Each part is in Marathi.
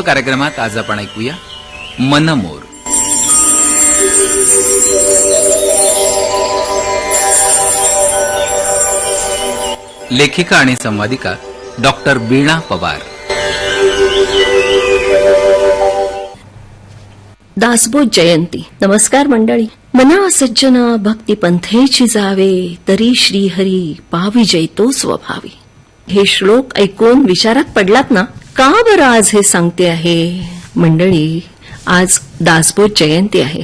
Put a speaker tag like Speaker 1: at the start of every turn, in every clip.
Speaker 1: कार्यक्रमात आज आपण ऐकूया मनमोर. लेखिका आणि संवादिका डॉक्टर बीणा पवार.
Speaker 2: दासबोध जयंती. नमस्कार मंडळी. मना सज्जना भक्ती पंथेची जावे तरी श्रीहरी पावी जैतो स्वभावी. हे श्लोक ऐकून विचारात पडलात ना? का बरं आज हे सांगते आहे? मंडळी आज दासबोध जयंती आहे.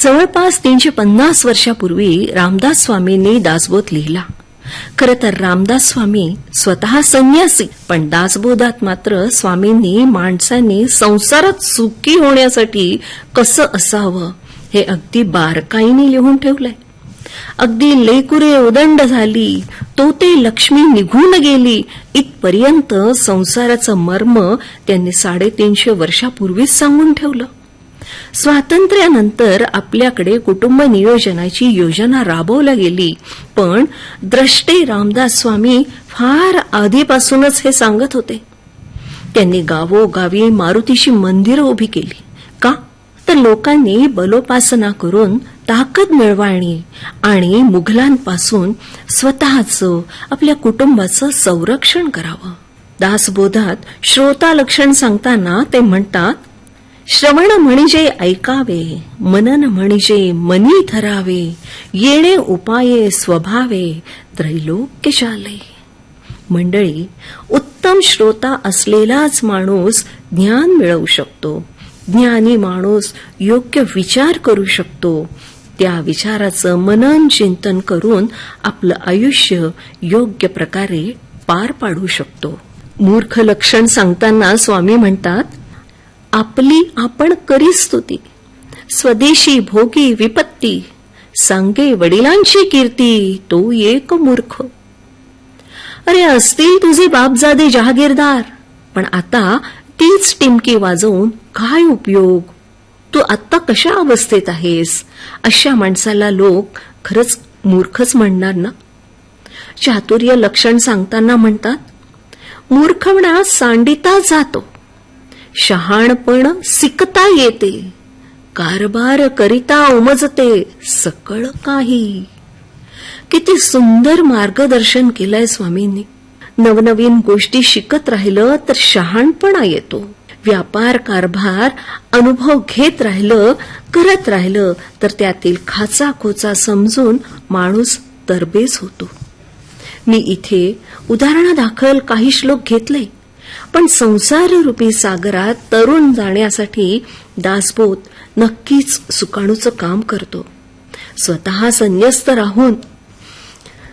Speaker 2: जवळपास तीनशे पन्नास वर्षापूर्वी रामदास स्वामींनी दासबोध लिहिला. खरं तर रामदास स्वामी स्वतः संन्यासी पण दासबोधात मात्र स्वामींनी माणसांनी संसारात सुखी होण्यासाठी कसं असावं हे अगदी बारकाईने लिहून ठेवलंय. अगदी लेकुरे उदंड झाली. तो ते लक्ष्मी निघून गेली. इथपर्यंत संसाराचं मर्म त्यांनी साडेतीनशे वर्षापूर्वीच सांगून ठेवलं. स्वातंत्र्यानंतर आपल्याकडे कुटुंब नियोजनाची योजना राबवल्या गेली. पण द्रष्टे रामदास स्वामी फार आधीपासूनच हे सांगत होते. त्यांनी गावोगावी मारुतीची मंदिरं उभी केली. का? तर लोकांनी बलोपासना करून ताकद मिळवाणी आणि मुघलांपासून स्वतःचं आपल्या कुटुंबाचं संरक्षण करावं. दासबोधात श्रोता लक्षण सांगताना ते म्हणतात श्रवण म्हणजे ऐकावे मनन म्हणजे मनी धरावे येणे उपाये स्वभावे त्रैलोक्यशाले मंडळी उत्तम श्रोता असलेलाच माणूस ज्ञान मिळवू शकतो. ज्ञानी माणूस योग्य विचार करू शकतो. त्या विचाराचं मनन चिंतन करून आपलं आयुष्य योग्य प्रकारे पार पाडू शकतो. मूर्ख लक्षण सांगताना स्वामी म्हणतात आपली आपण करी स्तुती स्वदेशी भोगी विपत्ती सांगे वडिलांची कीर्ती तो एक मूर्ख. अरे असतील तुझे बापजादे जहागीरदार पण आता तीच टिमकी वाजवून काय उपयोग? तू आत्ता कशा अवस्थेत आहेस? अशा माणसाला लोक खरंच मूर्खच म्हणणार ना? चातुर्य लक्षण सांगताना म्हणतात मूर्खवणा सांडिता जातो. शहाणपण सिकता येते. कारभार करिता उमजते सकळ काही. किती सुंदर मार्गदर्शन केलंय स्वामींनी. नवनवीन गोष्टी शिकत राहिलं तर शहाणपणा येतो. व्यापार कारभार अनुभव घेत राहिलं करत राहिलं तर त्यातील खाचा खोचा समजून माणूस तरबेज होतो. मी इथे उदाहरणादाखल काही श्लोक घेतले पण संसाररूपी सागरात तरुण जाण्यासाठी दासबोध नक्कीच सुकाणूचं काम करतो. स्वतः संन्यस्त राहून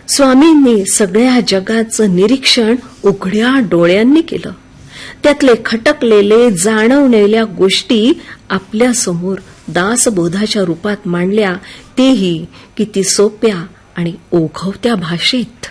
Speaker 2: स्वामींनी सगळ्या जगाचं निरीक्षण उघड्या डोळ्यांनी केलं. त्यातले खटकलेले जाणवलेल्या गोष्टी आपल्यासमोर दासबोधाच्या रूपात मांडल्या तेही किती सोप्या आणि ओघवत्या भाषेत.